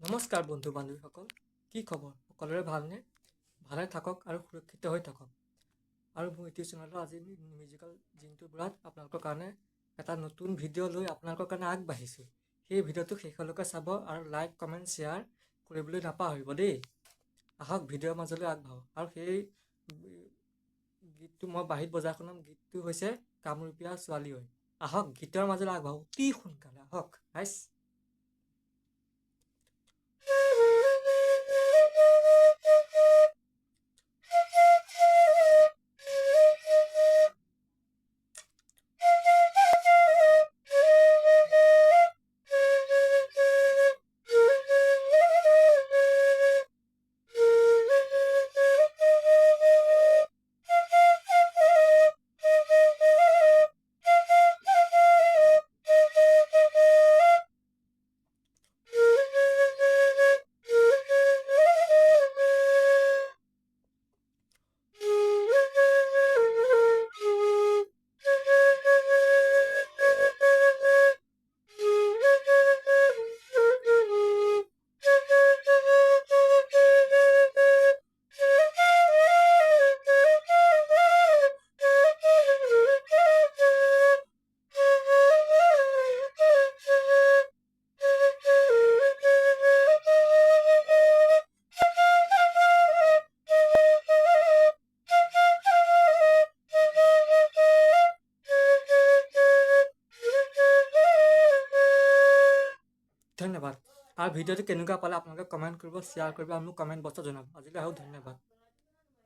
নমস্কাৰ বন্ধু বান্ধৱীসকল কি খবৰ? সকলোৰে ভালনে? ভালে থাকক আৰু সুৰক্ষিত হৈ থাকক। আৰু মোৰ ইউটিউব চেনেলৰ আজি মিউজিকেল জিনটো বুঢ়াত আপোনালোকৰ কাৰণে এটা নতুন ভিডিঅ' লৈ আপোনালোকৰ কাৰণে আগবাঢ়িছোঁ। সেই ভিডিঅ'টো শেষলৈকে চাব আৰু লাইক কমেণ্ট শ্বেয়াৰ কৰিবলৈ নাপাহৰিব দেই। আহক ভিডিঅ'ৰ মাজলৈ আগবাঢ়ো। আৰু সেই গীতটো মই বাহিৰত বজাৰ শুনাম গীতটো হৈছে কামৰূপীয়া ছোৱালী হৈ। আহক গীতৰ মাজলৈ আগবাঢ়ো। অতি সোনকালে আহক হাইছ ধন্যবাদ। আৰু ভিডিঅ'টো কেনেকুৱা পালে আপোনালোকে কমেণ্ট কৰিব শ্বেয়াৰ কৰিব আৰু মোক কমেণ্ট বক্সত জনাব আজিলৈ আহক ধন্যবাদ।